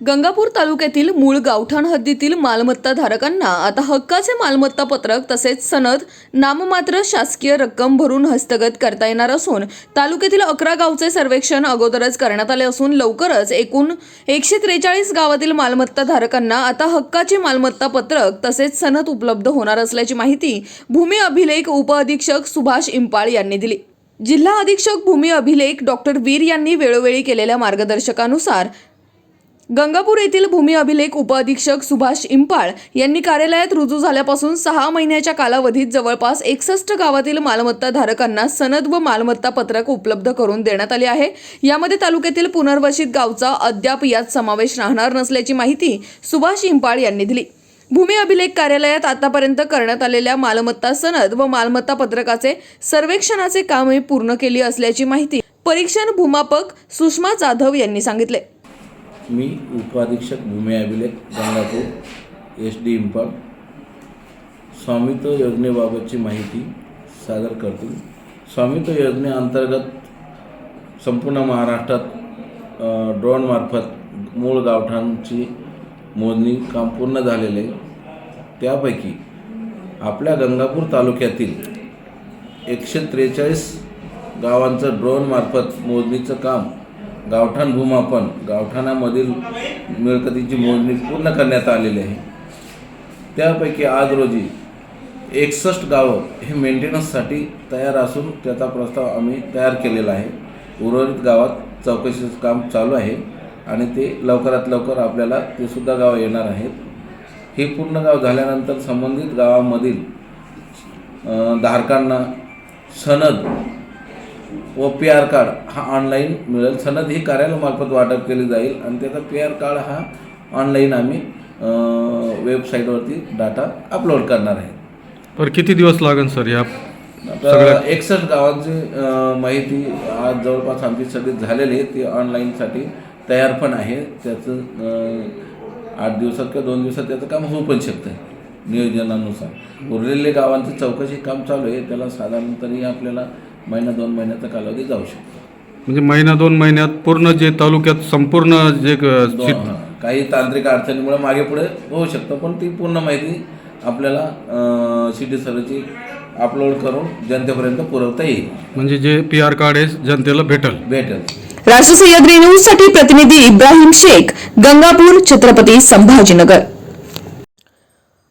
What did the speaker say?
गंगापूर तालुक्यातील मूळ गावठाण हद्दीतील मालमत्ता धारकांना आता हक्काचे मालमत्ता पत्रक तसेच सनद नाममात्र शासकीय रक्कम भरून हस्तगत करता येणार असून तालुक्यातील अकरा गावचे सर्वेक्षण अगोदरच करण्यात आले असून लवकरच एकूण एकशे त्रेचाळीस गावातील मालमत्ता धारकांना आता हक्काचे मालमत्ता पत्रक तसेच सनद उपलब्ध होणार असल्याची माहिती भूमी अभिलेख उपअधीक्षक सुभाष इंपाळ यांनी दिली. जिल्हा अधीक्षक भूमी अभिलेख डॉक्टर वीर यांनी वेळोवेळी केलेल्या मार्गदर्शकानुसार गंगापूर येथील भूमी अभिलेख उपअधीक्षक सुभाष इंपाळ यांनी कार्यालयात रुजू झाल्यापासून सहा महिन्याच्या कालावधीत जवळपास एकसष्ट गावातील मालमत्ता धारकांना सनद व मालमत्ता पत्रक उपलब्ध करून देण्यात आले आहे. यामध्ये तालुक्यातील पुनर्वसित गावचा अद्याप यात समावेश राहणार नसल्याची माहिती सुभाष इंपाळ यांनी दिली. भूमी अभिलेख कार्यालयात आतापर्यंत करण्यात आलेल्या मालमत्ता सनद व मालमत्ता पत्रकाचे सर्वेक्षणाचे कामही पूर्ण केली असल्याची माहिती परीक्षण भूमापक सुषमा जाधव यांनी सांगितले. मी उपाधीक्षक भूमी अभिलेख गंगापूर एस डी इम्पाळ स्वामित्व योजनेबाबतची माहिती सादर करतो स्वामित्व योजनेअंतर्गत संपूर्ण महाराष्ट्रात ड्रोनमार्फत मूळ गावठांची मोजणी काम पूर्ण झालेले आहे. त्यापैकी आपल्या गंगापूर तालुक्यातील एकशे त्रेचाळीस गावांचं ड्रोनमार्फत मोजणीचं काम गावठाण भूमापन गावठाणामधील मिळकतीची मोजणी पूर्ण करण्यात आलेली आहे. त्यापैकी आज रोजी एकसष्ट गावं हे मेंटेनन्ससाठी तयार असून त्याचा प्रस्ताव आम्ही तयार केलेला आहे. उर्वरित गावात चौकशीचं काम चालू आहे आणि ते लवकरात लवकर आपल्याला ते सुद्धा गावं येणार आहेत. हे पूर्ण गाव झाल्यानंतर संबंधित गावामधील धारकांना सनद व पी आर कार्ड हा ऑनलाईन मिळेल. सनद ही कार्यालयामार्फत वाटप केली जाईल आणि त्याचा पी आर कार्ड हा ऑनलाईन आम्ही वेबसाईटवरती डाटा अपलोड करणार आहे. तर किती दिवस लागेल सर या आता एकसष्ट गावांची माहिती आज जवळपास आमची सगळी झालेली आहे. ती ऑनलाईनसाठी तयार पण आहे. त्याचं आठ दिवसात किंवा दोन दिवसात त्याचं काम होऊ पण शकतं नियोजनानुसार. उरलेले गावांचं चौकशी काम चालू आहे. त्याला साधारण तरी आपल्याला महिना दोन महिन्याचा कालावधी जाऊ शकतो. म्हणजे महिना दोन महिन्यात पूर्ण जे तालुक्यात संपूर्ण जे क- दो- सीट- हां. काही तांत्रिक अडचणीमुळे मागे पुढे होऊ शकतं पण ती पूर्ण माहिती आपल्याला सिटी सर्वेची अपलोड करून जनतेपर्यंत पुरवता येईल. म्हणजे जे पी आर कार्ड आहे जनतेला भेटल. भेटेल. राष्ट्र सह्याद्री न्यूजसाठी प्रतिनिधी इब्राहिम शेख गंगापूर छत्रपती संभाजीनगर.